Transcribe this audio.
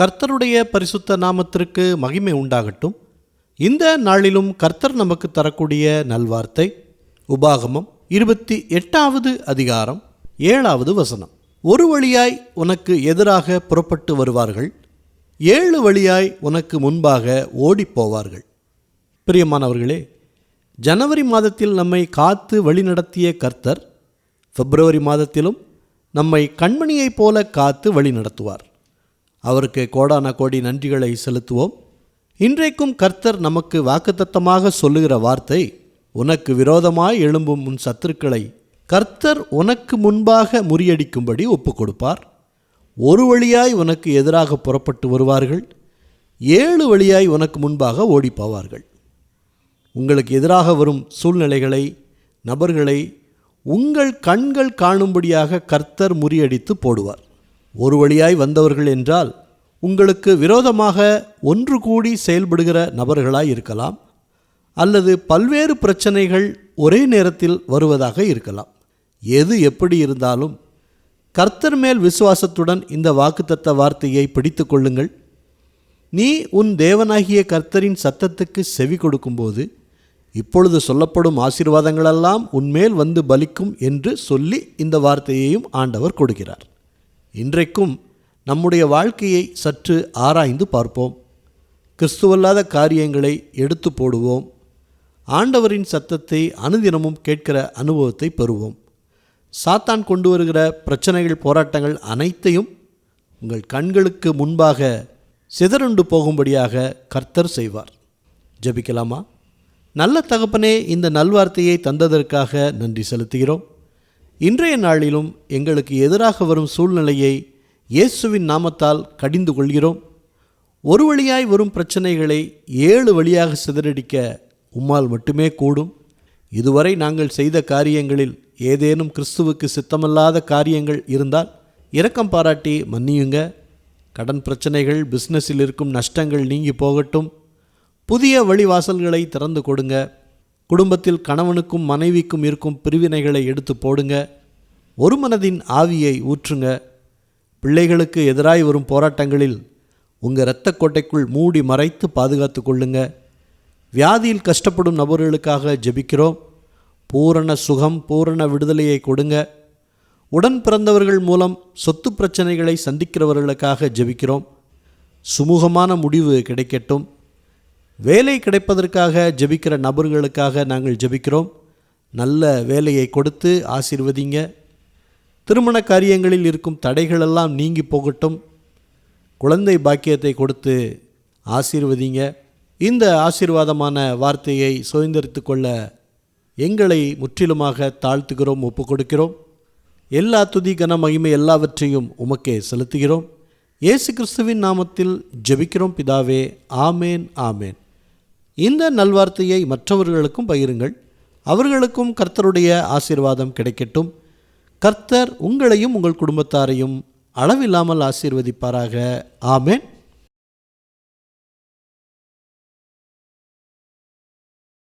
கர்த்தருடைய பரிசுத்த நாமத்திற்கு மகிமை உண்டாகட்டும். இந்த நாளிலும் கர்த்தர் நமக்கு தரக்கூடிய நல்வார்த்தை உபாகமம் இருபத்தி எட்டாவது அதிகாரம் ஏழாவது வசனம். ஒரு வழியாய் உனக்கு எதிராக புறப்பட்டு வருவார்கள் ஏழு வழியாய் உனக்கு முன்பாக ஓடிப் போவார்கள் பிரியமானவர்களே ஜனவரி மாதத்தில் நம்மை காத்து வழிநடத்திய கர்த்தர் பிப்ரவரி மாதத்திலும் நம்மை கண்மணியைப் போல காத்து வழிநடத்துவார். அவருக்கு கோடான கோடி நன்றிகளை செலுத்துவோம். இன்றைக்கும் கர்த்தர் நமக்கு வாக்குத்தத்தமாக சொல்லுகிற வார்த்தை உனக்கு விரோதமாய் எழும்பும் உன் சத்துருக்களை கர்த்தர் உனக்கு முன்பாக முறியடிக்கும்படி ஒப்பு கொடுப்பார் ஒரு வழியாய் உனக்கு எதிராக புறப்பட்டு வருவார்கள் ஏழு வழியாய் உனக்கு முன்பாக ஓடிப்போவார்கள். உங்களுக்கு எதிராக வரும் சூழ்நிலைகளை நபர்களை உங்கள் கண்கள் காணும்படியாக கர்த்தர் முறியடித்து போடுவார். ஒரு வழியாய் வந்தவர்கள் என்றால் உங்களுக்கு விரோதமாக ஒன்று கூடி செயல்படுகிற நபர்களாய் இருக்கலாம் அல்லது பல்வேறு பிரச்சனைகள் ஒரே நேரத்தில் வருவதாக இருக்கலாம். எது எப்படி இருந்தாலும் கர்த்தர் மேல் விசுவாசத்துடன் இந்த வாக்குத்தத்த வார்த்தையை பிடித்து கொள்ளுங்கள். நீ உன் தேவனாகிய கர்த்தரின் சத்தத்துக்கு செவி கொடுக்கும்போது இப்பொழுது சொல்லப்படும் ஆசீர்வாதங்களெல்லாம் உன்மேல் வந்து பலிக்கும் என்று சொல்லி இந்த வார்த்தையையும் ஆண்டவர் கொடுக்கிறார். இன்றைக்கும் நம்முடைய வாழ்க்கையை சற்று ஆராய்ந்து பார்ப்போம். கிறிஸ்துவல்லாத காரியங்களை எடுத்து போடுவோம். ஆண்டவரின் சத்தத்தை அனுதினமும் கேட்கிற அனுபவத்தை பெறுவோம். சாத்தான் கொண்டு வருகிற பிரச்சனைகள் போராட்டங்கள் அனைத்தையும் உங்கள் கண்களுக்கு முன்பாக சிதறுண்டு போகும்படியாக கர்த்தர் செய்வார். ஜெபிக்கலாமா? நல்ல தகப்பனே இந்த நல்வார்த்தையை தந்ததற்காக நன்றி செலுத்துகிறோம். இன்றைய நாளிலும் எங்களுக்கு எதிராக வரும் சூழ்நிலையை இயேசுவின் நாமத்தால் கடிந்து கொள்கிறோம். ஒரு வழியாய் வரும் பிரச்சனைகளை ஏழு வழியாக சிதறடிக்க உம்மால் மட்டுமே கூடும். இதுவரை நாங்கள் செய்த காரியங்களில் ஏதேனும் கிறிஸ்துவுக்கு சித்தமல்லாத காரியங்கள் இருந்தால் இரக்கம் பாராட்டி மன்னியுங்க. கடன் பிரச்சனைகள் பிஸ்னஸில் இருக்கும் நஷ்டங்கள் நீங்கி போகட்டும். புதிய வழிவாசல்களை திறந்து கொடுங்க. குடும்பத்தில் கணவனுக்கும் மனைவிக்கும் இருக்கும் பிரிவினைகளை எடுத்து போடுங்க. ஒரு மனதின் ஆவியை ஊற்றுங்க. பிள்ளைகளுக்கு எதிராய் வரும் போராட்டங்களில் உங்கள் இரத்த கோட்டைக்குள் மூடி மறைத்து பாதுகாத்து கொள்ளுங்க. வியாதியில் கஷ்டப்படும் நபர்களுக்காக ஜெபிக்கிறோம். பூரண சுகம் பூரண விடுதலையை கொடுங்க. உடன் பிறந்தவர்கள் மூலம் சொத்து பிரச்சனைகளை சந்திக்கிறவர்களுக்காக ஜெபிக்கிறோம். சுமூகமான முடிவு கிடைக்கட்டும். வேலை கிடைப்பதற்காக ஜெபிக்கிற நபர்களுக்காக நாங்கள் ஜெபிக்கிறோம். நல்ல வேலையை கொடுத்து ஆசீர்வதிங்க. திருமண காரியங்களில் இருக்கும் தடைகளெல்லாம் நீங்கி போகட்டும். குழந்தை பாக்கியத்தை கொடுத்து ஆசீர்வதிங்க. இந்த ஆசீர்வாதமான வார்த்தையை சுதந்திரித்து கொள்ள எங்களை முற்றிலுமாக தாழ்த்துகிறோம் ஒப்பு கொடுக்கிறோம். எல்லா துதி கன மகிமை எல்லாவற்றையும் உமக்கே செலுத்துகிறோம். இயேசு கிறிஸ்துவின் நாமத்தில் ஜெபிக்கிறோம் பிதாவே. ஆமேன் ஆமேன். இந்த நல்வார்த்தையை மற்றவர்களுக்கும் பகிருங்கள். அவர்களுக்கும் கர்த்தருடைய ஆசீர்வாதம் கிடைக்கட்டும். கர்த்தர் உங்களையும் உங்கள் குடும்பத்தாரையும் அளவில்லாமல் ஆசீர்வதிப்பாராக. ஆமேன்.